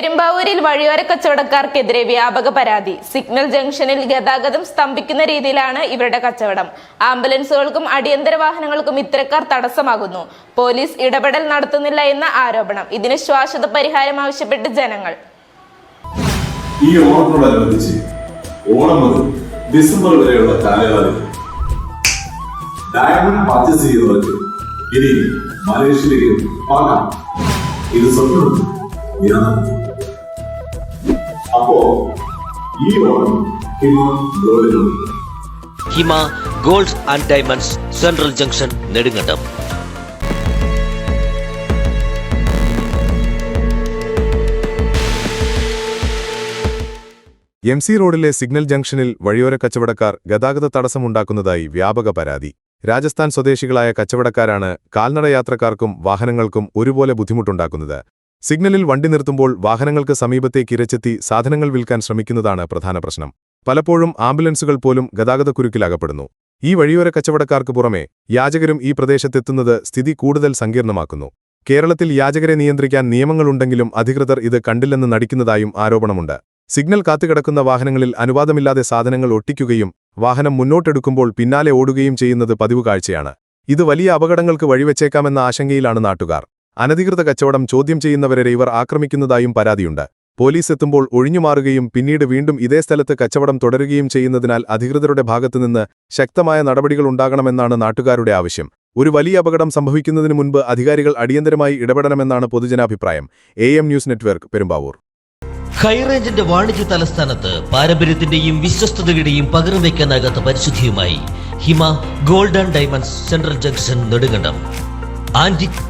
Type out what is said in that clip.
പെരുമ്പാവൂരിൽ വഴിയോര കച്ചവടക്കാർക്കെതിരെ വ്യാപക പരാതി. സിഗ്നൽ ജംഗ്ഷനിൽ ഗതാഗതം സ്തംഭിക്കുന്ന രീതിയിലാണ് ഇവരുടെ കച്ചവടം. ആംബുലൻസുകൾക്കും അടിയന്തര വാഹനങ്ങൾക്കും ഇത്തരക്കാർ തടസ്സമാകുന്നു. പോലീസ് ഇടപെടൽ നടത്തുന്നില്ല എന്ന ആരോപണം. ഇതിന് ശാശ്വത പരിഹാരം ആവശ്യപ്പെട്ട് ജനങ്ങൾ. ഈ ഓണത്തോടനുബന്ധിച്ച് ഓണം മുതൽ ഡിസംബർ വരെയുള്ള കാലയളവിൽ ഡയമണ്ട് പർച്ചേസ് ചെയ്യുന്നവർക്ക് ഇനി മലേഷ്യയിലേക്ക് പാകാം. ഇത് സ്വപ്നം യാഥാർത്ഥ്യം. അപ്പോ ഈ Onam Hima ഗോൾഡിലുണ്ട് Hima gold and diamonds central junction Nedumkandam. M C റോഡിലെ സിഗ്നൽ ജംഗ്ഷനിൽ വഴിയോര കച്ചവടക്കാർ ഗതാഗത തടസ്സമുണ്ടാക്കുന്നതായി വ്യാപക പരാതി. രാജസ്ഥാൻ സ്വദേശികളായ കച്ചവടക്കാരാണ് കാൽനടയാത്രക്കാർക്കും വാഹനങ്ങൾക്കും ഒരുപോലെ ബുദ്ധിമുട്ടുണ്ടാക്കുന്നത്. സിഗ്നലിൽ വണ്ടി നിർത്തുമ്പോൾ വാഹനങ്ങൾക്ക് സമീപത്തേക്ക് ഇരച്ചെത്തി സാധനങ്ങൾ വിൽക്കാൻ ശ്രമിക്കുന്നതാണ് പ്രധാന പ്രശ്നം. പലപ്പോഴും ആംബുലൻസുകൾ പോലും ഗതാഗതക്കുരുക്കിലകപ്പെടുന്നു. ഈ വഴിയോര കച്ചവടക്കാർക്ക് പുറമെ യാചകരും ഈ പ്രദേശത്തെത്തുന്നത് സ്ഥിതി കൂടുതൽ സങ്കീർണമാക്കുന്നു. കേരളത്തിൽ യാചകരെ നിയന്ത്രിക്കാൻ നിയമങ്ങളുണ്ടെങ്കിലും അധികൃതർ ഇത് കണ്ടില്ലെന്ന് നടിക്കുന്നതായും ആരോപണമുണ്ട്. സിഗ്നൽ കാത്തുകിടക്കുന്ന വാഹനങ്ങളിൽ അനുവാദമില്ലാതെ സാധനങ്ങൾ ഒട്ടിക്കുകയും വാഹനം മുന്നോട്ടെടുക്കുമ്പോൾ പിന്നാലെ ഓടുകയും ചെയ്യുന്നത് പതിവ് കാഴ്ചയാണ് ഇത് വലിയ അപകടങ്ങൾക്ക് വഴിവെച്ചേക്കാമെന്ന ആശങ്കയിലാണ് നാട്ടുകാർ. അനധികൃത കച്ചവടം ചോദ്യം ചെയ്യുന്നവരെ ഇവർ ആക്രമിക്കുന്നതായും പരാതിയുണ്ട്. പോലീസ് എത്തുമ്പോൾ ഒഴിഞ്ഞുമാറുകയും പിന്നീട് വീണ്ടും ഇതേ സ്ഥലത്ത് കച്ചവടം തുടരുകയും ചെയ്യുന്നതിനാൽ അധികൃതരുടെ ഭാഗത്തുനിന്ന് ശക്തമായ നടപടികൾ ഉണ്ടാകണമെന്നാണ് നാട്ടുകാരുടെ ആവശ്യം. ഒരു വലിയ അപകടം സംഭവിക്കുന്നതിനു മുൻപ് അധികാരികൾ അടിയന്തരമായി ഇടപെടണമെന്നാണ് പൊതുജനാഭിപ്രായം. A news network Perumbavoor. ഹൈറേഞ്ചിന്റെ വാണിജ്യ തലസ്ഥാനത്ത് പാരമ്പര്യത്തിന്റെയും വിശ്വസ്തതയുടെയും പകരം വയ്ക്കാനാകാത്ത പരിശുദ്ധിയുമായി Hima gold and diamonds central junction Nedumkandam. Antique